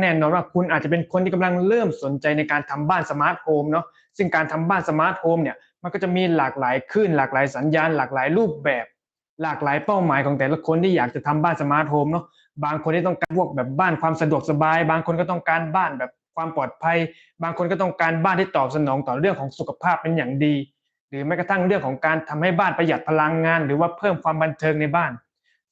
แน่นอนว่าคุณอาจจะเป็นคนที่กำลังเริ่มสนใจในการทำบ้านสมาร์ทโฮมเนาะซึ่งการทำบ้านสมาร์ทโฮมเนี่ยมันก็จะมีหลากหลายคลื่นหลากหลายสัญญาณ หลากหลายรูปแบบ หลากหลายเป้าหมายของแต่ละคนที่อยากจะทำบ้านสมาร์ทโฮมเนาะบางคนที่ต้องการพวกแบบบ้านความสะดวกสบาย บางคนก็ต้องการบ้านแบบความปลอดภัย บางคนก็ต้องการบ้านที่ตอบสนองต่อเรื่องของสุขภาพเป็นอย่างดี หรือแม้กระทั่งเรื่องของการทำให้บ้านประหยัดพลังงาน หรือว่าเพิ่มความบันเทิงในบ้าน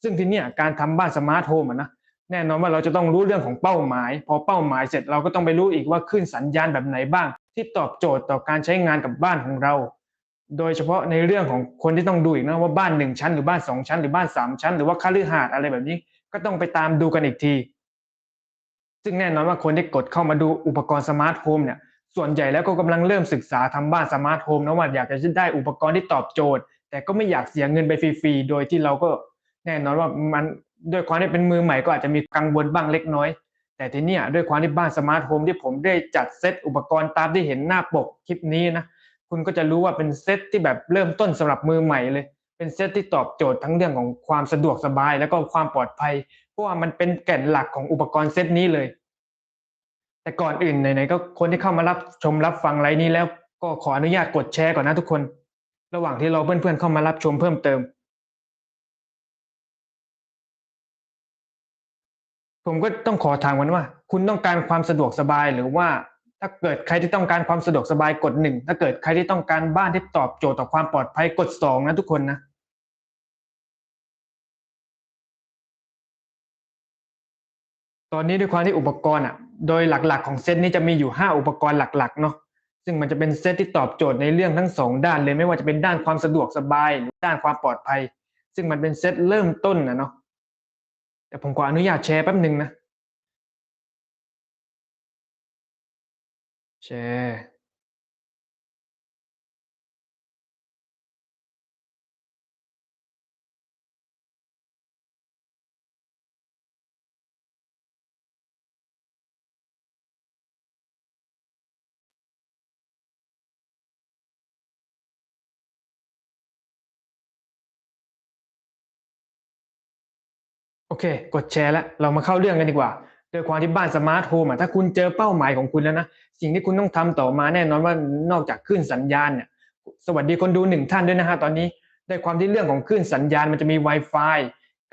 ซึ่งทีเนี้การทำบ้านสมาร์ทโฮมนะ แน่นอนว่าเราจะต้องรู้เรื่องของเป้าหมาย พอเป้าหมายเสร็จเราก็ต้องไปรู้อีกว่าขึ้นสัญญาณแบบไหนบ้าง ที่ตอบโจทย์ต่อการใช้งานกับบ้านของเรา โดยเฉพาะในเรื่องของคนที่ต้องดูอีกนะว่าบ้านหนึ่งชั้นหรือบ้านสองชั้น หรือบ้านสามชั้น หรือว่าคฤหาสน์อะไรแบบนี้ ก็ต้องไปตามดูกันอีกที ซึ่งแน่นอนว่าคนที่กดเข้ามาดูอุปกรณ์สมาร์ทโฮมเนี่ยส่วนใหญ่แล้วก็กำลังเริ่มศึกษาทำบ้านสมาร์ทโฮมนะว่าอยากจะได้อุปกรณ์ที่ตอบโจทย์ แต่ก็ไม่อยากเสียเงินไปฟรีๆโดยที่เราก็แน่นอนว่ามัน ด้วยความที่เป็นมือใหม่ก็อาจจะมีกังวลบ้างเล็กน้อย แต่ทีเนี้ยด้วยความที่บ้านสมาร์ทโฮมที่ผมได้จัดเซตอุปกรณ์ตามที่เห็นหน้าปกคลิปนี้นะคุณก็จะรู้ว่าเป็นเซตที่แบบเริ่มต้นสำหรับมือใหม่เลย เป็นเซตที่ตอบโจทย์ทั้งเรื่องของความสะดวกสบาย แล้วก็ความปลอดภัย เพราะว่ามันเป็นแก่นหลักของอุปกรณ์เซตนี้เลย แต่ก่อนอื่นไหนๆก็คนที่เข้ามารับชมรับฟังไลน์นี้แล้วก็ขออนุญาตกดแชร์ก่อนนะทุกคน ระหว่างที่เราเพื่อนๆเข้ามารับชมเพิ่มเติม ผมก็ต้องขอถามกันว่า คุณต้องการความสะดวกสบายหรือว่า ถ้าเกิดใครที่ต้องการความสะดวกสบายกดหนึ่งถ้าเกิดใครที่ต้องการบ้านที่ตอบโจทย์ต่อความปลอดภัยกดสองนะทุกคนนะตอนนี้ด้วยความที่อุปกรณ์อะ โดยหลักๆของเซตนี้จะมีอยู่ 5 อุปกรณ์หลักๆเนาะซึ่งมันจะเป็นเซตที่ตอบโจทย์ในเรื่องทั้งสองด้านเลยไม่ว่าจะเป็นด้านความสะดวกสบายหรือด้านความปลอดภัย ซึ่งมันเป็นเซตเริ่มต้นนะเนาะ แต่ผมขออนุญาตแชร์แป๊บหนึ่งนะแชร์ โอเค กดแชร์แล้ว เรามาเข้าเรื่องกันดีกว่า โดยความที่บ้านสมาร์ทโฮมอะถ้าคุณเจอเป้าหมายของคุณแล้วนะ สิ่งที่คุณต้องทำต่อมาแน่นอนว่านอกจากขึ้นสัญญาณเนี่ย สวัสดีคนดูหนึ่งท่านด้วยนะฮะตอนนี้ด้วยความที่เรื่องของขึ้นสัญญาณมันจะมี Wi-Fi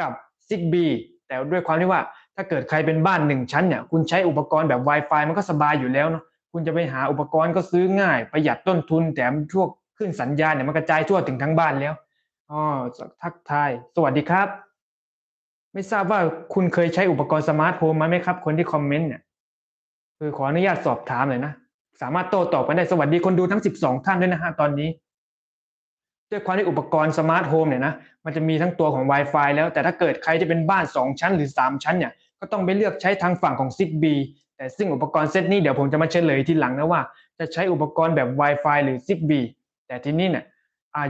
กับ Zigbee แต่ด้วยความที่ว่า ถ้าเกิดใครเป็นบ้านหนึ่งชั้นเนี่ย คุณใช้อุปกรณ์แบบ Wi-Fi มันก็สบายอยู่แล้วเนาะ คุณจะไปหาอุปกรณ์ก็ซื้อง่าย ประหยัดต้นทุนแถมพวกขึ้นสัญญาณเนี่ยมันกระจายทั่วถึงทั้งบ้านแล้ว อ๋อ ทักทาย สวัสดีครับ ไม่ทราบว่าคุณเคยใช้อุปกรณ์สมาร์ทโฮมมาไหมครับ คนที่คอมเมนต์เนี่ยคือขออนุญาตสอบถามหน่อยนะสามารถโต้ตอบกันได้สวัสดีคนดูทั้ง 12 ท่านด้วยนะฮะตอนนี้ด้วยความที่อุปกรณ์สมาร์ทโฮมเนี่ยนะมันจะมีทั้งตัวของ Wi-Fi แล้วแต่ถ้าเกิดใครจะเป็นบ้าน 2 ชั้นหรือ 3 ชั้นเนี่ยก็ต้องไปเลือกใช้ทางฝั่งของ Zigbee แต่ซึ่งอุปกรณ์เซตนี้เดี๋ยวผมจะมาเฉลยทีหลังนะว่า จะใช้อุปกรณ์แบบ Wi-Fi หรือ Zigbee แต่ที่นี่เนี่ย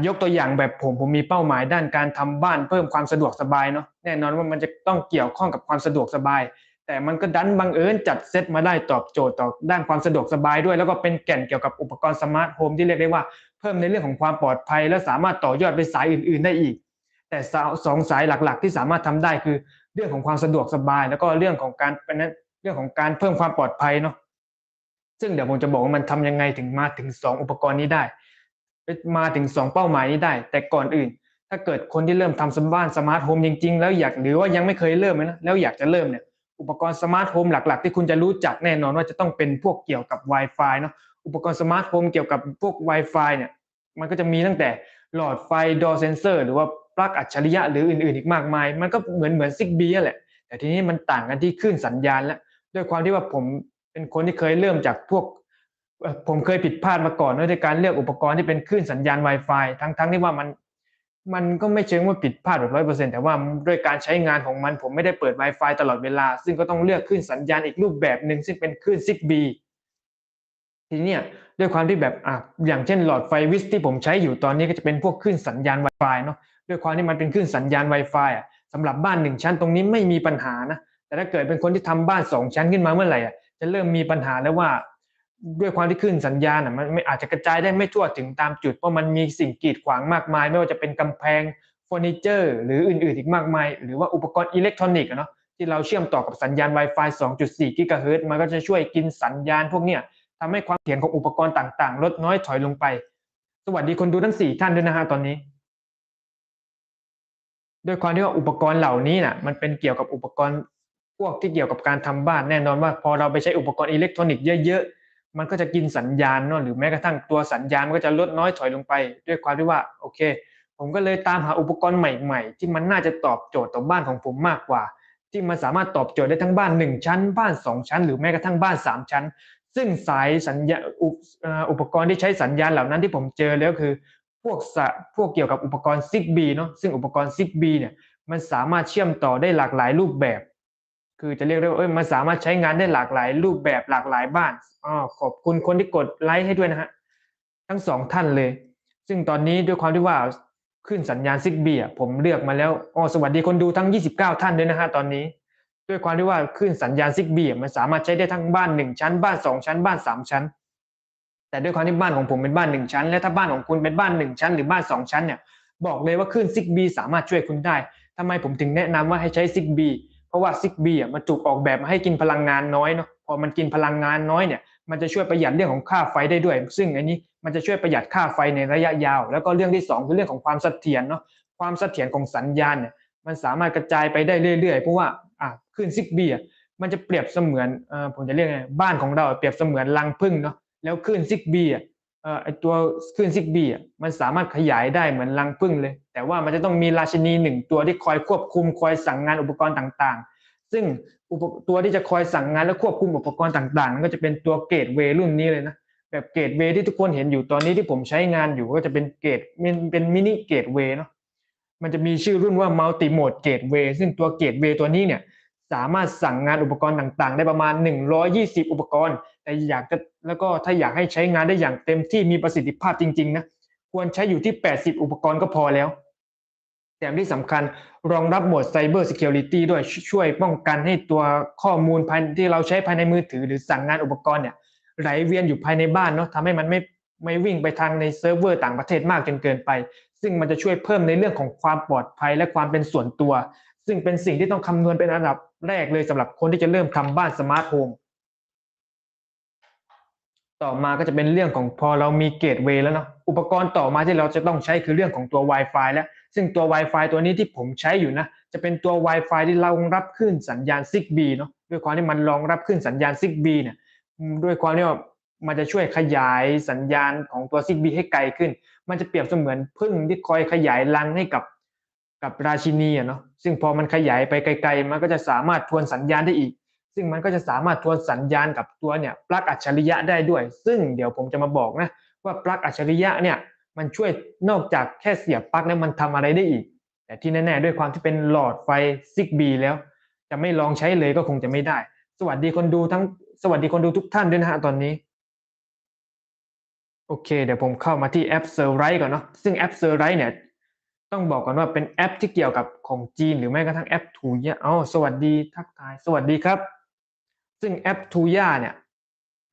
ยกตัวอย่างแบบผมผมมีเป้าหมายด้านการทำบ้านเพิ่มความสะดวกสบายเนาะแน่นอนว่ามันจะต้องเกี่ยวข้องกับความสะดวกสบาย แต่มันก็ดันบังเอิญจัดเซตมาได้ตอบโจทย์ต่อด้านความสะดวกสบายด้วย แล้วก็เป็นแก่นเกี่ยวกับอุปกรณ์สมาร์ทโฮมที่เรียกได้ว่าเพิ่มในเรื่องของความปลอดภัย และสามารถต่อยอดไปสายอื่น ๆ ได้อีก แต่สองสายหลักๆ ที่สามารถทำได้คือเรื่องของความสะดวกสบาย แล้วก็เรื่องของการเป็นเรื่องของการเพิ่มความปลอดภัยเนาะซึ่งเดี๋ยวผมจะบอกว่ามันทำยังไงถึงมาถึง 2 อุปกรณ์นี้ได้ มาถึง 2 เป้าหมายนี้ได้ แต่ก่อนอื่น ถ้าเกิดคนที่เริ่มทำสบ้านสมาร์ทโฮมจริงๆ แล้วอยากหรือว่ายังไม่เคยเริ่มนะแล้วอยากจะเริ่มเนี่ยอุปกรณ์สมาร์ทโฮมหลักๆ ที่คุณจะรู้จักแน่นอนว่าจะต้องเป็นพวกเกี่ยวกับ Wi-Fi เนาะอุปกรณ์สมาร์ทโฮมเกี่ยวกับพวก Wi-Fi เนี่ยมันก็จะมีตั้งแต่หลอดไฟดอเซนเซอร์หรือว่าปลั๊กอัจฉริยะหรืออื่นๆ อีกมากมาย มันก็เหมือนเหมือนซิกบีแหละ แต่ทีนี้มันต่างกันที่คลื่นสัญญาณแล้วด้วยความที่ว่าผมเป็นคนที่เคยเริ่มจากพวก ผมเคยผิดพลาดมาก่อนในการเลือกอุปกรณ์ที่เป็นคลื่นสัญญาณ Wi-Fi ทั้งๆทที่ว่ามันมันก็ไม่เชิงว่าผิดพลาดแบบร้อยเปอร์เซ็นแต่ว่าด้วยการใช้งานของมันผมไม่ได้เปิด Wi-Fi ตลอดเวลา ซึ่งก็ต้องเลือกคลื่นสัญญาณอีกรูปแบบหนึ่งซึ่งเป็นคลื่น Zigbee ทีนี้ด้วยความที่แบบอะอย่างเช่นหลอดไฟวิสที่ผมใช้อยู่ตอนนี้ก็จะเป็นพวกคลื่นสัญญาณ Wi-Fi เนาะด้วยความที่มันเป็นคลื่นสัญญาณ Wi-Fi อะสำหรับบ้านหนึ่งชั้นตรงนี้ไม่มีปัญหานะแต่ถ้าเกิดเป็นคนที่ทำบ้านสองชั้นขึ้นมาเมื่อไหร่อะจะเริ่มมีปัญหาแล้วว่า ด้วยความที่ขึ้นสัญญาณอะมันไม่อาจจะกระจายได้ไม่ทั่วถึงตามจุดเพราะมันมีสิ่งกีดขวางมากมาย ไม่ว่าจะเป็นกำแพงเฟอร์นิเจอร์ หรืออื่นๆอีกมากมาย หรือว่าอุปกรณ์อิเล็กทรอนิกส์เนาะที่เราเชื่อมต่อกับสัญญาณ Wi-Fi 2.4 กิกะเฮิรตซ์มันก็จะช่วยกินสัญญาณพวกเนี้ยทำให้ความเถียงของอุปกรณ์ต่างๆ ลดน้อยถอยลงไป สวัสดีคนดูทั้งสี่ท่านด้วยนะฮะตอนนี้ด้วยความที่ว่าอุปกรณ์เหล่านี้น่ะมันเป็นเกี่ยวกับอุปกรณ์พวกที่เกี่ยวกับการทำบ้านแน่นอนว่า พอเราไปใช้อุปกรณ์อิเล็กทรอนิกส์เยอะๆ มันก็จะกินสัญญาณเนาะหรือแม้กระทั่งตัวสัญญาณมันก็จะลดน้อยถอยลงไป ด้วยความที่ว่าโอเค ผมก็เลยตามหาอุปกรณ์ใหม่ๆ ที่มันน่าจะตอบโจทย์ต่อบ้านของผมมากกว่า ที่มันสามารถตอบโจทย์ได้ทั้งบ้านหนึ่งชั้น บ้านสองชั้น หรือแม้กระทั่งบ้านสามชั้น ซึ่งสายสัญญาอุปเอ่ออุปกรณ์ที่ใช้สัญญาณเหล่านั้นที่ผมเจอแล้วคือ พวกสะพวกเกี่ยวกับอุปกรณ์ Zigbee เนาะซึ่งอุปกรณ์ Zigbee เนี่ยมันสามารถเชื่อมต่อได้หลากหลายรูปแบบ คือจะเรียกได้ว่าเอ้ยมันสามารถใช้งานได้หลากหลาย รูปแบบหลากหลายบ้านอ๋อขอบคุณคนที่กดไลค์ให้ด้วยนะฮะทั้งสองท่านเลย ซึ่งตอนนี้ด้วยความที่ว่าขึ้นสัญญาณ Zigbee อะผมเลือกมาแล้วอ๋อสวัสดีคนดูทั้ง 29 ท่านด้วยนะฮะตอนนี้ ด้วยความที่ว่าขึ้นสัญญาณ Zigbee อะมันสามารถใช้ได้ทั้งบ้านหนึ่งชั้น บ้านสองชั้น บ้านสามชั้น แต่ด้วยความที่บ้านของผมเป็นบ้านหนึ่งชั้น และถ้าบ้านของคุณเป็นบ้านหนึ่งชั้น หรือบ้านสองชั้นเนี่ยบอกเลยว่าคลื่น Zigbee สามารถช่วยคุณได้ทำไมผมถึงแนะนำว่าให้ใช้ Zigbee เพราะว่า Zigbee อะมันถูกออกแบบมาให้กินพลังงานน้อยเนาะพอมันกินพลังงานน้อยเนี่ยมันจะช่วยประหยัดเรื่องของค่าไฟได้ด้วย ซึ่งอันนี้มันจะช่วยประหยัดค่าไฟในระยะยาว แล้วก็เรื่องที่สองคือเรื่องของความเสถียรเนาะความเสถียรของสัญญาณเนี่ยมันสามารถกระจายไปได้เรื่อยๆเพราะว่าอะคลื่น Zigbee อะมันจะเปรียบเสมือนเอ่อผมจะเรียกไงบ้านของเราเปรียบเสมือนรังผึ้งเนาะแล้วคลื่น Zigbee อะเอ่อ ไอตัวคลื่นซิกบีอะมันสามารถขยายได้เหมือนรังผึ้งเลย แต่ว่ามันจะต้องมีราชินีหนึ่งตัวที่คอยควบคุมคอยสั่งงานอุปกรณ์ต่างๆ ซึ่งอุปตัวที่จะคอยสั่งงานและควบคุมอุปกรณ์ต่างๆนั่นก็จะเป็นตัวเกตเวรุ่นนี้เลยนะแบบเกตเวที่ทุกคนเห็นอยู่ตอนนี้ที่ผมใช้งานอยู่ก็จะเป็นเกตเป็นเป็นมินิเกตเวเนาะมันจะมีชื่อรุ่นว่ามัลติโหมดเกตเวย์ซึ่งตัวเกตเวย์ตัวนี้เนี่ย สามารถสั่งงานอุปกรณ์ต่างๆ ได้ประมาณ 120 อุปกรณ์ แต่อยากจะแล้วก็ถ้าอยากให้ใช้งานได้อย่างเต็มที่มีประสิทธิภาพจริงๆนะควรใช้อยู่ที่ 80 อุปกรณ์ก็พอแล้วแถมที่สำคัญรองรับโหมด Cyber Security ด้วยช่วยป้องกันให้ตัวข้อมูลภายที่เราใช้ภายในมือถือ หรือสั่งงานอุปกรณ์เนี่ยไหลเวียนอยู่ภายในบ้านเนาะทำให้มันไม่ไม่วิ่งไปทางในเซิร์ฟเวอร์ต่างประเทศมากจนเกินไป ซึ่งมันจะช่วยเพิ่มในเรื่องของความปลอดภัยและความเป็นส่วนตัว ซึ่งเป็นสิ่งที่ต้องคำนวณเป็นอันดับ แรกเลยสำหรับคนที่จะเริ่มทำบ้านสมาร์ทโฮมต่อมาก็จะเป็นเรื่องของพอเรามีเกตเวย์แล้วเนาะอุปกรณ์ต่อมาที่เราจะต้องใช้คือเรื่องของตัว Wi-Fi แล้ว ซึ่งตัว Wi-Fi ตัวนี้ที่ผมใช้อยู่นะ จะเป็นตัว Wi-Fi ที่รองรับขึ้นสัญญาณ Zigbee เนาะด้วยความที่มันรองรับขึ้นสัญญาณ Zigbee เนี่ยด้วยความที่ว่ามันจะช่วยขยายสัญญาณของตัว Zigbee ให้ไกลขึ้น มันจะเปรียบเสมือนพึ่งที่คอยขยายรังให้กับ กับราชินีอะเนาะซึ่งพอมันขยายไปไกลๆ มันก็จะสามารถทวนสัญญาณได้อีก ซึ่งมันก็จะสามารถทวนสัญญาณกับตัวเนี่ยปลั๊กอัจฉริยะได้ด้วย ซึ่งเดี๋ยวผมจะมาบอกนะว่าปลั๊กอัจฉริยะเนี่ยมันช่วยนอกจากแค่เสียบปลั๊กแล้วมันทำอะไรได้อีก แต่ที่แน่ๆด้วยความที่เป็นหลอดไฟซิกบีแล้ว จะไม่ลองใช้เลยก็คงจะไม่ได้ สวัสดีคนดูทั้งสวัสดีคนดูทุกท่านด้วยนะฮะตอนนี้โอเค เดี๋ยวผมเข้ามาที่แอปเซอร์ไรก่อนเนาะซึ่งแอปเซอร์ไรเนี่ย ต้องบอกก่อนว่าเป็นแอปที่เกี่ยวกับของจีน หรือแม้กระทั่งแอปทูย่าอ๋อสวัสดีทักทาย สวัสดีครับ ซึ่งแอปทูย่าเนี่ย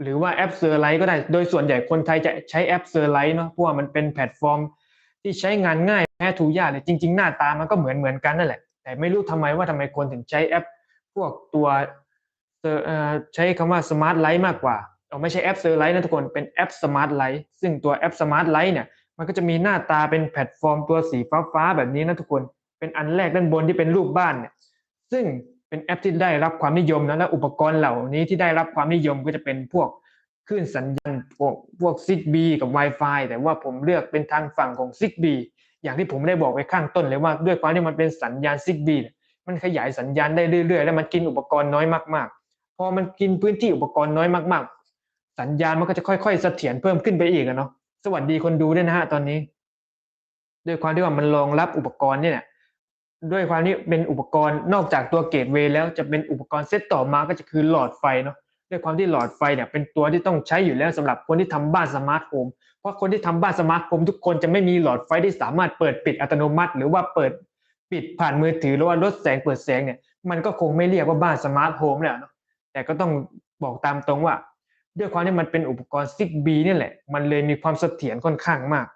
หรือว่าแอปเซอร์ไลท์ก็ได้ โดยส่วนใหญ่คนไทยจะใช้แอปเซอร์ไลท์เนาะเพราะว่ามันเป็นแพลตฟอร์ม ที่ใช้งานง่ายแพ้ทูย่าเลยจริง ๆ หน้าตามันก็เหมือนเหมือนกันนั่นแหละ แต่ไม่รู้ทำไมว่าทำไมคนถึงใช้แอป พวกตัวเอ่อใช้คำว่าสมาร์ทไลท์มากกว่าเอาไม่ใช่แอปเซอร์ไลท์นะทุกคนเป็นแอปสมาร์ทไลท์ซึ่งตัวแอปสมาร์ทไลท์เนี่ย มันก็จะมีหน้าตาเป็นแพลตฟอร์มตัวสีฟ้าๆแบบนี้นะทุกคน เป็นอันแรกด้านบนที่เป็นรูปบ้านเนี่ย ซึ่งเป็นแอปที่ได้รับความนิยมนะและอุปกรณ์เหล่านี้ที่ได้รับความนิยมก็จะเป็นพวกคลื่นสัญญาณพวกพวก ZigB กับ Wi-Fi แต่ว่าผมเลือกเป็นทางฝั่งของ Zigbee อย่างที่ผมได้บอกไว้ข้างต้นเลยว่าด้วยความที่มันเป็นสัญญาณ ZigB มันขยายสัญญาณได้เรื่อยๆ และมันกินอุปกรณ์น้อยมากๆ พอมันกินพื้นที่อุปกรณ์น้อยมากๆ สัญญาณมันก็จะค่อยๆเสถียรเพิ่มขึ้นไปอีกอะเนาะ สวัสดีคนดูด้วยนะฮะตอนนี้ ด้วยความที่ว่ามันรองรับอุปกรณ์เนี่ยด้วยความที่เป็นอุปกรณ์นอกจากตัวเกตเวย์แล้วจะเป็นอุปกรณ์เซตต่อมาก็จะคือหลอดไฟเนาะด้วยความที่หลอดไฟเนี่ยเป็นตัวที่ต้องใช้อยู่แล้วสำหรับคนที่ทำบ้านสมาร์ทโฮมเพราะคนที่ทำบ้านสมาร์ทโฮมทุกคนจะไม่มีหลอดไฟที่สามารถเปิดปิดอัตโนมัติ หรือว่าเปิดปิดผ่านมือถือหรือว่าลดแสงเปิดแสงเนี่ยมันก็คงไม่เรียกว่าบ้านสมาร์ทโฮมแล้วเนาะแต่ก็ต้องบอกตามตรงว่า ด้วยความที่มันเป็นอุปกรณ์ Zigbee นี่แหละ มันเลยมีความเสถียรค่อนข้างมาก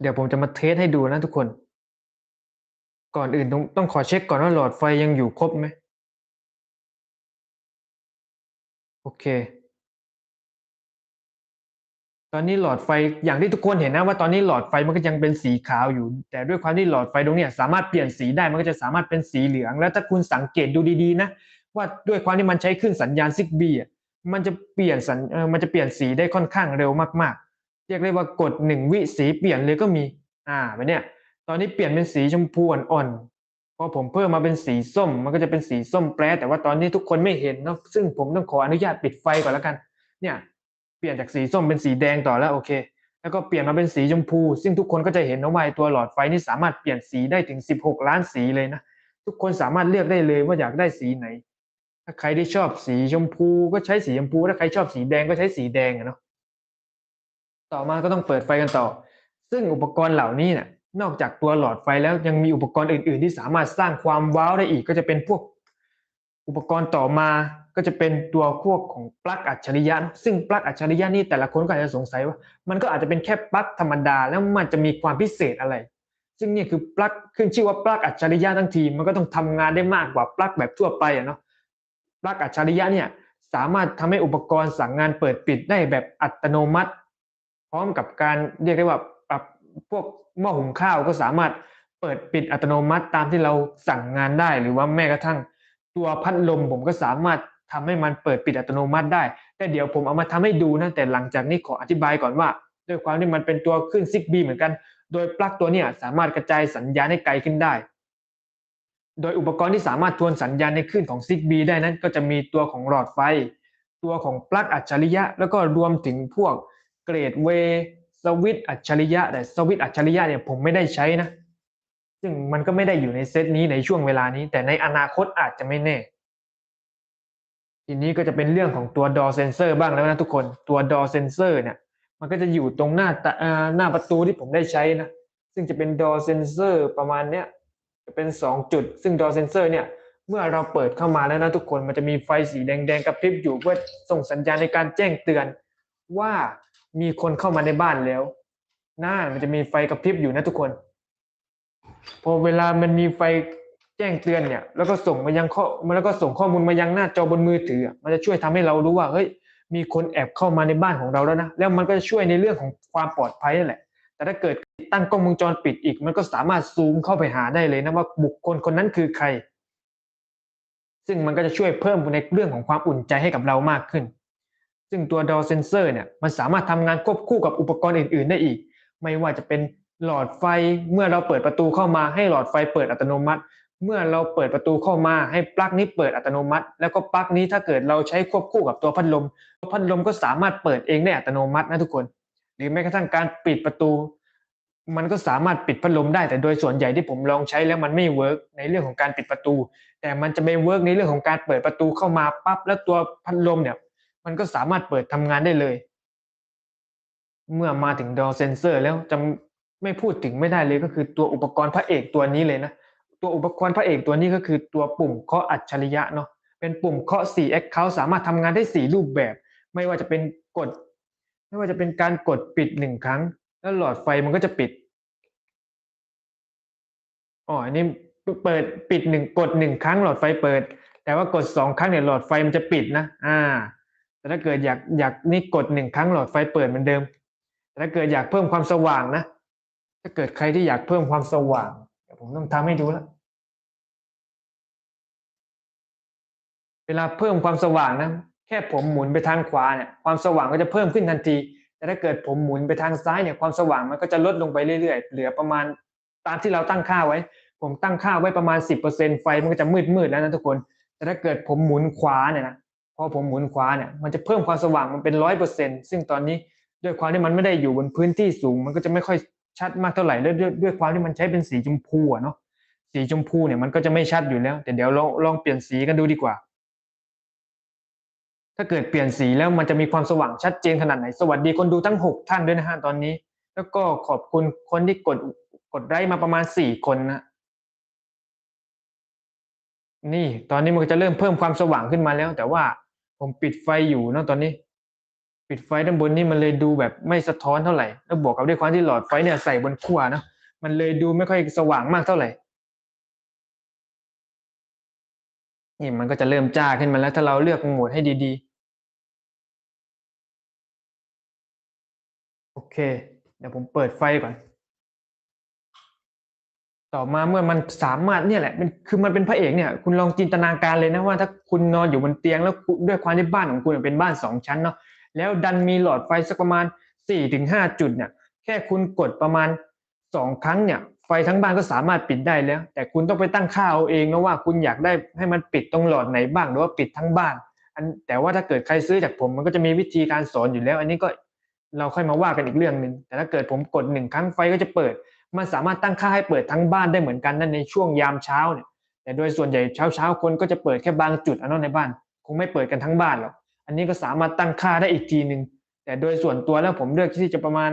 เดี๋ยวผมจะมาเทสให้ดูนะทุกคน ก่อนอื่นต้องต้องขอเช็คก่อนว่าหลอดไฟยังอยู่ครบไหม โอเค ตอนนี้หลอดไฟอย่างที่ทุกคนเห็นนะว่าตอนนี้หลอดไฟมันก็ยังเป็นสีขาวอยู่ แต่ด้วยความที่หลอดไฟตรงเนี้ยสามารถเปลี่ยนสีได้มันก็จะสามารถเป็นสีเหลือง แล้วถ้าคุณสังเกตดูดีๆนะ ว่าด้วยความที่มันใช้ขึ้นสัญญาณซิกบีอะมันจะเปลี่ยนสัญมันจะเปลี่ยนสีได้ค่อนข้างเร็วมากๆ เรียกได้ว่ากดหนึ่งวิสีเปลี่ยนเลยก็มี อ่าแบบเนี้ยตอนนี้เปลี่ยนเป็นสีชมพูอ่อนๆพอผมเพิ่มมาเป็นสีส้ม มันก็จะเป็นสีส้มแปรแต่ว่าตอนนี้ทุกคนไม่เห็นเนาะซึ่งผมต้องขออนุญาตปิดไฟก่อนแล้วกัน เนี่ย เปลี่ยนจากสีส้มเป็นสีแดงต่อแล้วโอเคแล้วก็เปลี่ยนมาเป็นสีชมพู ซึ่งทุกคนก็จะเห็นนะว่าตัวหลอดไฟนี่สามารถเปลี่ยนสีได้ถึง 16 ล้านสีเลยนะ ทุกคนสามารถเลือกได้เลยว่าอยากได้สีไหน ถ้าใครที่ชอบสีชมพูก็ใช้สีชมพู ถ้าใครชอบสีแดงก็ใช้สีแดงอะเนาะต่อมาก็ต้องเปิดไฟกันต่อ ซึ่งอุปกรณ์เหล่านี้เนี่ยนอกจากตัวหลอดไฟแล้วยังมีอุปกรณ์อื่น ๆ ที่สามารถสร้างความว้าวได้อีก ก็จะเป็นพวกอุปกรณ์ต่อมาก็จะเป็นตัวพวกของปลั๊กอัจฉริยะ ซึ่งปลั๊กอัจฉริยะนี่แต่ละคนก็อาจจะสงสัยว่า มันก็อาจจะเป็นแค่ปลั๊กธรรมดาแล้วมันจะมีความพิเศษอะไร ซึ่งนี่คือปลั๊กขึ้นชื่อว่าปลั๊กอัจฉริยะทั้งทีมันก็ต้องทำงานได้มากกว่าปลั๊กแบบทั่วไปอะเนาะ ลั๊กอัจฉริยะเนี่ยสามารถทำให้อุปกรณ์สั่งงานเปิดปิดได้แบบอัตโนมัติ พร้อมกับการเรียกได้ว่าปรับพวกหม้อหุงข้าวก็สามารถเปิดปิดอัตโนมัติตามที่เราสั่งงานได้ หรือว่าแม้กระทั่งตัวพัดลมผมก็สามารถทำให้มันเปิดปิดอัตโนมัติได้ แต่เดี๋ยวผมเอามาทำให้ดูนะแต่หลังจากนี้ขออธิบายก่อนว่า ด้วยความที่มันเป็นตัวขึ้นซิกบีเหมือนกัน โดยปลั๊กตัวเนี้ยสามารถกระจายสัญญาณให้ไกลขึ้นได้ โดยอุปกรณ์ที่สามารถทวนสัญญาณในคลื่นของซิกบีได้นั้น ก็จะมีตัวของหลอดไฟ ตัวของปลั๊กอัจฉริยะ แล้วก็รวมถึงพวกเกรดเวสวิตอัจฉริยะ แต่สวิตอัจฉริยะเนี่ยผมไม่ได้ใช้นะ ซึ่งมันก็ไม่ได้อยู่ในเซตนี้ในช่วงเวลานี้ แต่ในอนาคตอาจจะไม่แน่ ทีนี้ก็จะเป็นเรื่องของตัว door sensor บ้างแล้วนะทุกคนตัว door sensor เนี่ย มันก็จะอยู่ตรงหน้าหน้าประตูที่ผมได้ใช้นะ ซึ่งจะเป็น door sensor ประมาณเนี้ย เป็น 2 จุด ซึ่ง door sensor เนี่ยเมื่อเราเปิดเข้ามาแล้วนะทุกคนมันจะมีไฟสีแดงๆกระพริบอยู่เพื่อส่งสัญญาณในการแจ้งเตือนว่ามีคนเข้ามาในบ้านแล้วหน้ามันจะมีไฟกระพริบอยู่นะทุกคน พอเวลามันมีไฟแจ้งเตือนเนี่ย แล้วก็ส่งมายังข้อแล้วก็ส่งข้อมูลมายังหน้าจอบนมือถือ มันจะช่วยทำให้เรารู้ว่าเฮ้ยมีคนแอบเข้ามาในบ้านของเราแล้วนะแล้วมันก็จะช่วยในเรื่องของความปลอดภัยนั่นแหละ แต่ถ้าเกิดตั้งกล้องวงจรปิดอีก มันก็สามารถซูมเข้าไปหาได้เลยนะว่าบุคคลคนนั้นคือใคร ซึ่งมันก็จะช่วยเพิ่มในเรื่องของความอุ่นใจให้กับเรามากขึ้น ซึ่งตัว door sensor เนี่ยมันสามารถทำงานควบคู่กับอุปกรณ์อื่น ๆ ได้อีก ไม่ว่าจะเป็นหลอดไฟเมื่อเราเปิดประตูเข้ามาให้หลอดไฟเปิดอัตโนมัติ เมื่อเราเปิดประตูเข้ามาให้ปลั๊กนี้เปิดอัตโนมัติ แล้วก็ปลั๊กนี้ถ้าเกิดเราใช้ควบคู่กับตัวพัดลมพัดลมก็สามารถเปิดเองได้อัตโนมัตินะทุกคน หรือแม้กระทั่งการปิดประตู มันก็สามารถปิดพัดลมได้แต่โดยส่วนใหญ่ที่ผมลองใช้แล้วมันไม่เวิร์กในเรื่องของการปิดประตู แต่มันจะไม่เวิร์กในเรื่องของการเปิดประตูเข้ามาปั๊บแล้วตัวพัดลมเนี่ย มันก็สามารถเปิดทำงานได้เลย เมื่อมาถึง door sensor แล้วจะไม่พูดถึงไม่ได้เลยก็คือตัวอุปกรณ์พระเอกตัวนี้เลยนะตัวอุปกรณ์พระเอกตัวนี้ก็คือตัวปุ่มเคาะอัจฉริยะเนาะเป็นปุ่มเคาะ4 account สามารถทำงานได้ 4 รูปแบบ ไม่ว่าจะเป็นกด ไม่ว่าจะเป็นการกดปิดหนึ่งครั้ง แล้วหลอดไฟมันก็จะปิดอ๋ออันนี้เปิดปิดหนึ่งกดหนึ่งครั้งหลอดไฟเปิด แต่ว่ากดสองครั้งเนี่ยหลอดไฟมันจะปิดนะ อ่า แต่ถ้าเกิดอยากอยากนี่กดหนึ่งครั้งหลอดไฟเปิดเหมือนเดิม แต่ถ้าเกิดอยากเพิ่มความสว่างนะ ถ้าเกิดใครที่อยากเพิ่มความสว่างผมต้องทำให้ดูแล้วเวลาเพิ่มความสว่างนะ แค่ผมหมุนไปทางขวาเนี่ยความสว่างก็จะเพิ่มขึ้นทันที แต่ถ้าเกิดผมหมุนไปทางซ้ายเนี่ยความสว่างมันก็จะลดลงไปเรื่อยๆ เหลือประมาณตามที่เราตั้งค่าไว้ ผมตั้งค่าไว้ประมาณ 10%ไฟมันก็จะมืดๆแล้วนะทุกคน แต่ถ้าเกิดผมหมุนขวาเนี่ยนะพอผมหมุนขวาเนี่ยมันจะเพิ่มความสว่างมันเป็นร้อยเปอร์เซ็นซึ่งตอนนี้ด้วยความที่มันไม่ได้อยู่บนพื้นที่สูง มันก็จะไม่ค่อยชัดมากเท่าไหร่ด้วยด้วยความที่มันใช้เป็นสีชมพูเนาะสีชมพูเนี่ยมันก็จะไม่ชัดอยู่แล้วแต่เดี๋ยวลองลองเปลี่ยนสีกันดูดีกว่า ถ้าเกิดเปลี่ยนสีแล้วมันจะมีความสว่างชัดเจนขนาดไหน สวัสดีคนดูทั้งหกท่านด้วยนะฮะตอนนี้ แล้วก็ขอบคุณคนที่กดกดไลค์มาประมาณสี่คนนะนี่ตอนนี้มันก็จะเริ่มเพิ่มความสว่างขึ้นมาแล้ว แต่ว่าผมปิดไฟอยู่เนาะตอนนี้ ปิดไฟด้านบนนี่มันเลยดูแบบไม่สะท้อนเท่าไหร่แล้วบวกกับด้วยความที่หลอดไฟเนี่ยใส่บนขั้วนะมันเลยดูไม่ค่อยสว่างมากเท่าไหร่นี่มันก็จะเริ่มจ้าขึ้นมาแล้วถ้าเราเลือกโหมดให้ดีๆ เค เดี๋ยวผมเปิดไฟก่อน ต่อมาเมื่อมันสามารถเนี่ยแหละมันคือมันเป็นพระเอกเนี่ย คุณลองจินตนาการเลยนะว่า ถ้าคุณนอนอยู่บนเตียงแล้วด้วยความที่บ้านของคุณเป็นบ้านสองชั้นเนาะแล้วดันมีหลอดไฟสักประมาณสี่ถึงห้าจุดเนี่ย แค่คุณกดประมาณสองครั้งเนี่ยไฟทั้งบ้านก็สามารถปิดได้แล้ว แต่คุณต้องไปตั้งค่าเอาเองนะว่าคุณอยากได้ให้มันปิดตรงหลอดไหนบ้างหรือว่าปิดทั้งบ้าน อันแต่ว่าถ้าเกิดใครซื้อจากผมมันก็จะมีวิธีการสอนอยู่แล้ว อันนี้ก็ เราค่อยมาว่ากันอีกเรื่องหนึ่งแต่ถ้าเกิดผมกดหนึ่งครั้งไฟก็จะเปิด มันสามารถตั้งค่าให้เปิดทั้งบ้านได้เหมือนกันนั่นในช่วงยามเช้าเนี่ยแต่โดยส่วนใหญ่เช้าเช้าคนก็จะเปิดแค่บางจุดอันนั้นในบ้าน คงไม่เปิดกันทั้งบ้านหรอกอันนี้ก็สามารถตั้งค่าได้อีกทีหนึ่งแต่โดยส่วนตัวแล้วผมเลือกที่จะประมาณ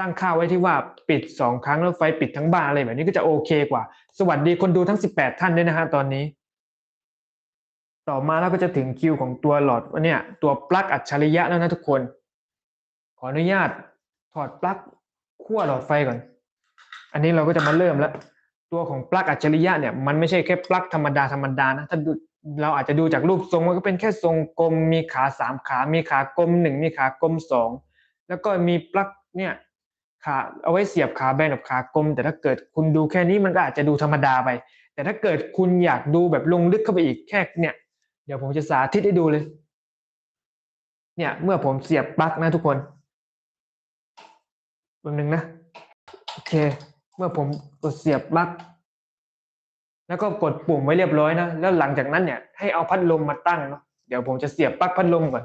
ตั้งค่าไว้ที่ว่าปิดสองครั้งแล้วไฟปิดทั้งบ้านอะไรแบบนี้ก็จะโอเคกว่า สวัสดีคนดูทั้งสิบแปดท่านด้วยนะฮะตอนนี้ ต่อมาแล้วก็จะถึงคิวของตัวหลอดว่าเนี่ยตัวปลั๊กอัจฉริยะแล้วนะทุกคน ออนุญาตถอดปลั๊กขั้วหลอดไฟก่อน อันนี้เราก็จะมาเริ่มแล้ว ตัวของปลั๊กอัจฉริยะเนี่ยมันไม่ใช่แค่ปลั๊กธรรมดาธรรมดานะถ้าดูเราอาจจะดูจากรูปทรงมันก็เป็นแค่ทรงกลมมีขาสามขา มีขากลมหนึ่งมีขากลมสองแล้วก็มีปลั๊กเนี่ยขาเอาไว้เสียบขาแบนกับขากลม แต่ถ้าเกิดคุณดูแค่นี้มันก็อาจจะดูธรรมดาไป แต่ถ้าเกิดคุณอยากดูแบบลงลึกเข้าไปอีกแค่เนี่ยเดี๋ยวผมจะสาธิตให้ดูเลย เนี่ยเมื่อผมเสียบปลั๊กนะทุกคน แป๊บนึงนะ โอเค เมื่อผมกดเสียบปลั๊กแล้วก็กดปุ่มไว้เรียบร้อยนะ แล้วหลังจากนั้นเนี่ยให้เอาพัดลมมาตั้งเนาะเดี๋ยวผมจะเสียบปลั๊กพัดลมก่อน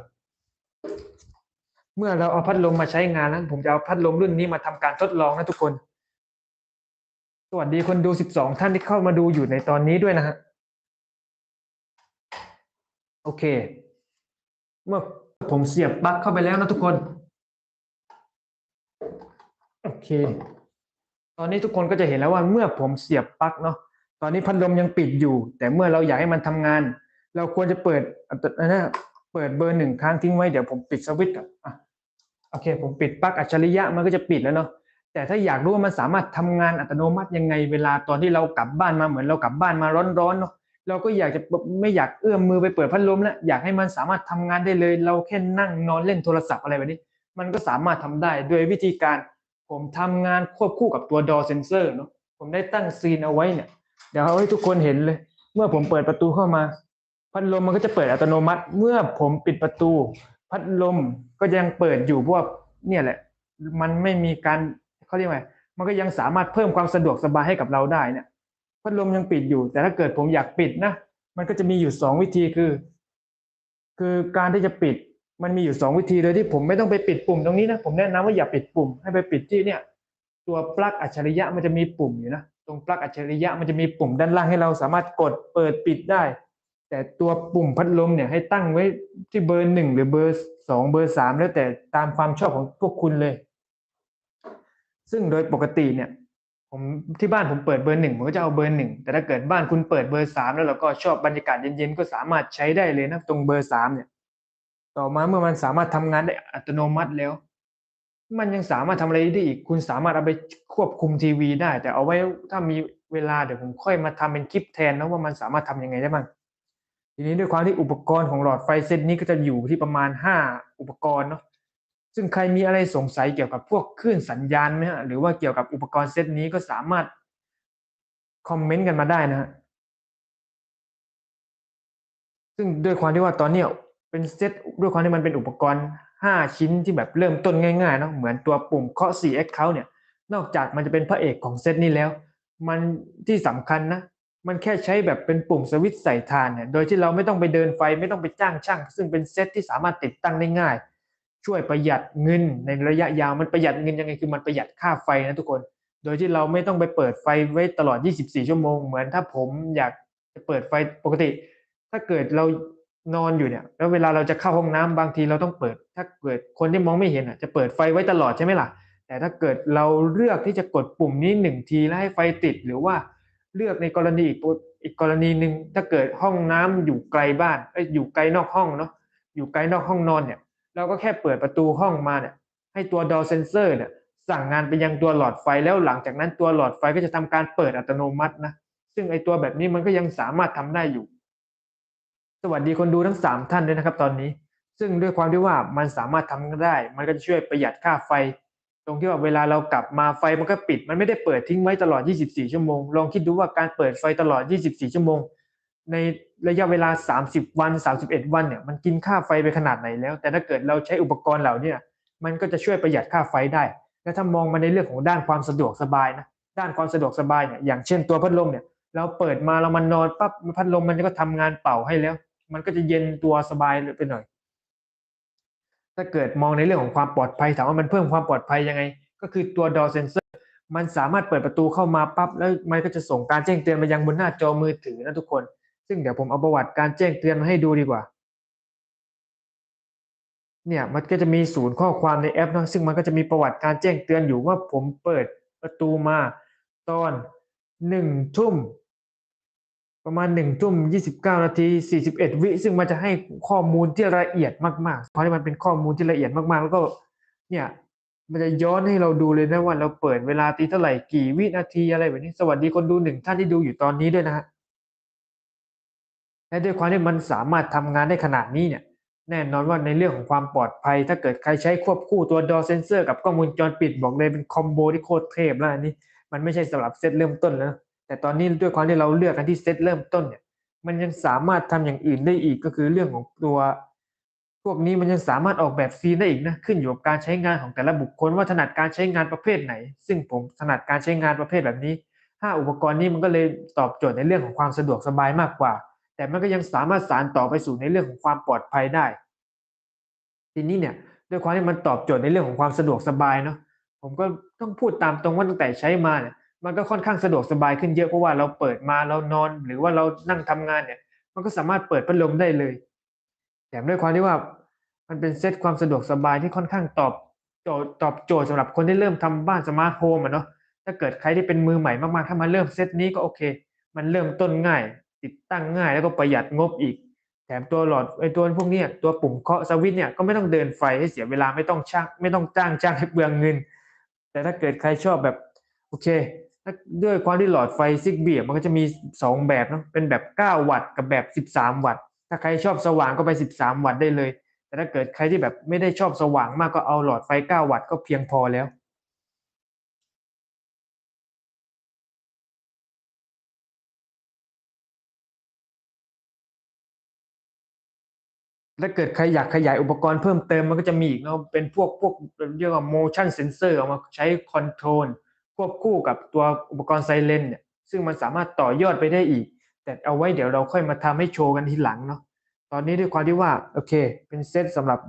เมื่อเราเอาพัดลมมาใช้งานนั้น ผมจะเอาพัดลมรุ่นนี้มาทำการทดลองนะทุกคน สวัสดีคนดู 12 ท่านที่เข้ามาดูอยู่ในตอนนี้ด้วยนะฮะ โอเค เมื่อผมเสียบปลั๊กเข้าไปแล้วนะทุกคน โอเค ตอนนี้ทุกคนก็จะเห็นแล้วว่าเมื่อผมเสียบปลั๊กเนาะตอนนี้พัดลมยังปิดอยู่ แต่เมื่อเราอยากให้มันทำงาน เราควรจะเปิดอันนะเปิดเบอร์หนึ่งค้างทิ้งไว้เดี๋ยวผมปิดสวิตช์ก่อนอะโอเค ผมปิดปลั๊กอัจฉริยะมันก็จะปิดแล้วเนาะแต่ถ้าอยากรู้ว่ามันสามารถทำงานอัตโนมัติยังไงเวลาตอนที่เรากลับบ้านมาเหมือนเรากลับบ้านมาร้อนๆเนาะเราก็อยากจะไม่อยากเอื้อมมือไปเปิดพัดลมแล้วอยากให้มันสามารถทำงานได้เลย เราแค่นั่งนอนเล่นโทรศัพท์อะไรแบบนี้ มันก็สามารถทำได้โดยวิธีการ ผมทำงานควบคู่กับตัว door sensor เนาะผมได้ตั้งซีนเอาไว้เนี่ย เดี๋ยวให้ทุกคนเห็นเลย เมื่อผมเปิดประตูเข้ามา พัดลมมันก็จะเปิดอัตโนมัติ เมื่อผมปิดประตู พัดลมก็ยังเปิดอยู่เพราะว่าเนี่ยแหละ มันไม่มีการเขาเรียกว่ามันก็ยังสามารถเพิ่มความสะดวกสบายให้กับเราได้เนี่ย พัดลมยังปิดอยู่ แต่ถ้าเกิดผมอยากปิดนะมันก็จะมีอยู่สองวิธีคือ คือการที่จะปิด มันมีอยู่สองวิธีเลยที่ผมไม่ต้องไปปิดปุ่มตรงนี้นะ ผมแนะนำว่าอย่าปิดปุ่ม ให้ไปปิดที่เนี่ย ตัวปลั๊กอัจฉริยะมันจะมีปุ่มอยู่นะ ตรงปลั๊กอัจฉริยะมันจะมีปุ่มด้านล่างให้เราสามารถกดเปิดปิดได้ แต่ตัวปุ่มพัดลมเนี่ยให้ตั้งไว้ที่เบอร์หนึ่งหรือเบอร์สองเบอร์สามแล้วแต่ตามความชอบของพวกคุณเลย ซึ่งโดยปกติเนี่ยผมที่บ้านผมเปิดเบอร์หนึ่งผมก็จะเอาเบอร์หนึ่งแต่ถ้าเกิดบ้านคุณเปิดเบอร์สามแล้วเราก็ชอบบรรยากาศเย็นๆก็สามารถใช้ได้เลยนะตรงเบอร์สามเนี่ย ต่อมาเมื่อมันสามารถทำงานได้อัตโนมัติแล้ว มันยังสามารถทำอะไรได้อีก คุณสามารถเอาไปควบคุมทีวีได้ แต่เอาไว้ถ้ามีเวลาเดี๋ยวผมค่อยมาทำเป็นคลิปแทนนะว่ามันสามารถทำยังไงได้บ้างทีนี้ด้วยความที่อุปกรณ์ของหลอดไฟเซตนี้ก็จะอยู่ที่ประมาณห้าอุปกรณ์เนาะซึ่งใครมีอะไรสงสัยเกี่ยวกับพวกคลื่นสัญญาณไหมฮะหรือว่าเกี่ยวกับอุปกรณ์เซตนี้ก็สามารถคอมเมนต์กันมาได้นะฮะซึ่งด้วยความที่ว่าตอนนี้ เป็นเซตด้วยความที่มันเป็นอุปกรณ์ห้าชิ้นที่แบบเริ่มต้นง่ายๆเนาะเหมือนตัวปุ่มเคาะ 4x เขาเนี่ย นอกจากมันจะเป็นพระเอกของเซตนี้แล้ว มันที่สำคัญนะ มันแค่ใช้แบบเป็นปุ่มสวิตช์ใส่ทานเนี่ยโดยที่เราไม่ต้องไปเดินไฟไม่ต้องไปจ้างช่าง ซึ่งเป็นเซตที่สามารถติดตั้งได้ง่าย ช่วยประหยัดเงินในระยะยาวมันประหยัดเงินยังไงคือมันประหยัดค่าไฟนะทุกคน โดยที่เราไม่ต้องไปเปิดไฟไว้ตลอด 24 ชั่วโมง เหมือนถ้าผมอยากจะเปิดไฟปกติ ถ้าเกิดเรา นอนอยู่เนี่ย แล้วเวลาเราจะเข้าห้องน้ำบางทีเราต้องเปิด ถ้าเกิดคนที่มองไม่เห็นอะจะเปิดไฟไว้ตลอดใช่ไหมล่ะ แต่ถ้าเกิดเราเลือกที่จะกดปุ่มนี้หนึ่งทีแล้วให้ไฟติดหรือว่าเลือกในกรณีอีกอีกกรณีหนึ่งถ้าเกิดห้องน้ำอยู่ไกลบ้านเอ้ยอยู่ไกลนอกห้องเนาะอยู่ไกลนอกห้องนอนเนี่ย เราก็แค่เปิดประตูห้องมาเนี่ย ให้ตัว door sensor เนี่ยสั่งงานไปยังตัวหลอดไฟแล้วหลังจากนั้นตัวหลอดไฟก็จะทำการเปิดอัตโนมัตินะซึ่งไอตัวแบบนี้มันก็ยังสามารถทำได้อยู่ สวัสดีคนดูทั้งสามท่านด้วยนะครับตอนนี้ ซึ่งด้วยความที่ว่ามันสามารถทำได้ มันก็จะช่วยประหยัดค่าไฟ ตรงที่ว่าเวลาเรากลับมาไฟมันก็ปิด มันไม่ได้เปิดทิ้งไว้ตลอด 24 ชั่วโมง ลองคิดดูว่าการเปิดไฟตลอด 24 ชั่วโมง ในระยะเวลา 30 วัน 31 วันเนี่ยมันกินค่าไฟไปขนาดไหนแล้ว แต่ถ้าเกิดเราใช้อุปกรณ์เหล่านี้มันก็จะช่วยประหยัดค่าไฟได้ และถ้ามองมาในเรื่องของด้านความสะดวกสบายนะ ด้านความสะดวกสบายเนี่ย อย่างเช่นตัวพัดลมเนี่ย เราเปิดมาเรามันนอนปั๊บพัดลมมันก็ทำงานเป่าให้แล้ว มันก็จะเย็นตัวสบายไปหน่อย ถ้าเกิดมองในเรื่องของความปลอดภัยถามว่ามันเพิ่มความปลอดภัยยังไง ก็คือตัว door sensor มันสามารถเปิดประตูเข้ามาปั๊บแล้วมันก็จะส่งการแจ้งเตือนมายังบนหน้าจอมือถือนะทุกคน ซึ่งเดี๋ยวผมเอาประวัติการแจ้งเตือนมาให้ดูดีกว่า เนี่ยมันก็จะมีศูนย์ข้อความในแอปนะซึ่งมันก็จะมีประวัติการแจ้งเตือนอยู่ว่าผมเปิดประตูมาตอนหนึ่งทุ่ม ประมาณหนึ่งทุ่มยี่สิบเก้านาทีสี่สิบเอ็ดวิซึ่งมันจะให้ข้อมูลที่ละเอียดมากๆ เพราะที่มันเป็นข้อมูลที่ละเอียดมากๆ แล้วก็เนี่ยมันจะย้อนให้เราดูเลยนะว่าเราเปิดเวลาตีเท่าไหร่กี่วินาทีอะไรแบบนี้ สวัสดีคนดูหนึ่งท่านที่ดูอยู่ตอนนี้ด้วยนะฮะและด้วยความที่มันสามารถทำงานได้ขนาดนี้เนี่ย แน่นอนว่าในเรื่องของความปลอดภัย ถ้าเกิดใครใช้ควบคู่ตัว door sensor กับกล้องวงจรปิดบอกเลยเป็นคอมโบที่โคตรเทพแล้วอันนี้ มันไม่ใช่สำหรับเซตเริ่มต้นแล้ว แต่ตอนนี้ด้วยความที่เราเลือกกันที่เซตเริ่มต้นเนี่ย มันยังสามารถทำอย่างอื่นได้อีกก็คือเรื่องของตัว พวกนี้มันยังสามารถออกแบบซีนได้อีกนะขึ้นอยู่กับการใช้งานของแต่ละบุคคลว่าถนัดการใช้งานประเภทไหน ซึ่งผมถนัดการใช้งานประเภทแบบนี้ห้าอุปกรณ์นี้มันก็เลยตอบโจทย์ในเรื่องของความสะดวกสบายมากกว่า แต่มันก็ยังสามารถสานต่อไปสู่ในเรื่องของความปลอดภัยได้ ทีนี้เนี่ยด้วยความที่มันตอบโจทย์ในเรื่องของความสะดวกสบายเนาะผมก็ต้องพูดตามตรงว่าตั้งแต่ใช้มาเนี่ย มันก็ค่อนข้างสะดวกสบายขึ้นเยอะเพราะว่าเราเปิดมาเรานอน หรือว่าเรานั่งทำงานเนี่ย มันก็สามารถเปิดพัดลมได้เลยแถมด้วยความที่ว่ามันเป็นเซตความสะดวกสบายที่ค่อนข้างตอบโจทย์ตอบโจทย์สำหรับคนที่เริ่มทำบ้านสมาร์ทโฮมอะเนาะถ้าเกิดใครที่เป็นมือใหม่มากๆ ถ้ามาเริ่มเซตนี้ก็โอเค มันเริ่มต้นง่าย ติดตั้งง่ายแล้วก็ประหยัดงบอีก แถมตัวหลอดไอ้ตัวพวกนี้ตัวปุ่มเคาะสวิตช์เนี่ยก็ไม่ต้องเดินไฟให้เสียเวลาไม่ต้องช่างไม่ต้องจ้างจ้างให้เปลืองเงิน แต่ถ้าเกิดใครชอบแบบโอเค ด้วยความที่หลอดไฟซิกเบียมันก็จะมีสองแบบเนาะเป็นแบบ 9 วัตต์กับแบบ 13 วัตต์ ถ้าใครชอบสว่างก็ไป 13 วัตต์ได้เลย แต่ถ้าเกิดใครที่แบบไม่ได้ชอบสว่างมากก็เอาหลอดไฟ 9 วัตต์ก็เพียงพอแล้วถ้าเกิดใครอยากขยายอุปกรณ์เพิ่มเติมมันก็จะมีอีกเนาะเป็นพวกพวกเรียกว่า motion sensor เอามาใช้ control ควบคู่กับตัวอุปกรณ์ไซเลนเนี่ยซึ่งมันสามารถต่อยอดไปได้อีก แต่เอาไว้เดี๋ยวเราค่อยมาทำให้โชว์กันทีหลังเนาะตอนนี้ด้วยความที่ว่าโอเค เป็นเซตสำหรับ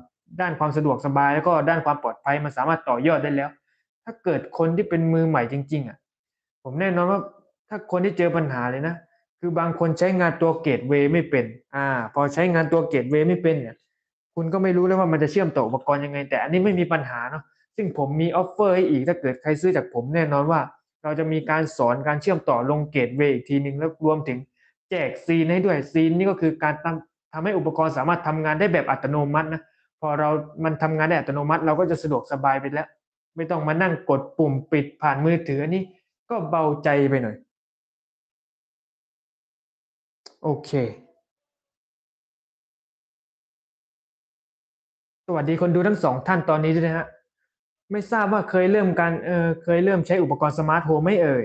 ด้านความสะดวกสบาย แล้วก็ด้านความปลอดภัยมันสามารถต่อยอดได้แล้ว ถ้าเกิดคนที่เป็นมือใหม่จริง ๆอะผมแน่นอนว่าถ้าคนที่เจอปัญหาเลยนะ คือบางคนใช้งานตัวเกตเวไม่เป็น อ่า พอใช้งานตัวเกตเวไม่เป็นเนี่ย คุณก็ไม่รู้เลยว่ามันจะเชื่อมต่ออุปกรณ์ยังไง แต่อันนี้ไม่มีปัญหาเนาะ ซึ่งผมมีออฟเฟอร์ให้อีกถ้าเกิดใครซื้อจากผมแน่นอนว่า เราจะมีการสอนการเชื่อมต่อลงเกตเวย์อีกทีหนึ่งแล้วรวมถึงแจกซีนให้ด้วยซีนนี่ก็คือการทำทำให้อุปกรณ์สามารถทำงานได้แบบอัตโนมัตินะพอเรามันทำงานได้อัตโนมัติเราก็จะสะดวกสบายไปแล้ว ไม่ต้องมานั่งกดปุ่มปิดผ่านมือถืออันนี้ก็เบาใจไปหน่อย โอเค สวัสดีคนดูทั้งสองท่านตอนนี้ด้วยนะฮะ ไม่ทราบว่าเคยเริ่มการเออเคยเริ่มใช้อุปกรณ์สมาร์ทโฮมไม่เอ่ย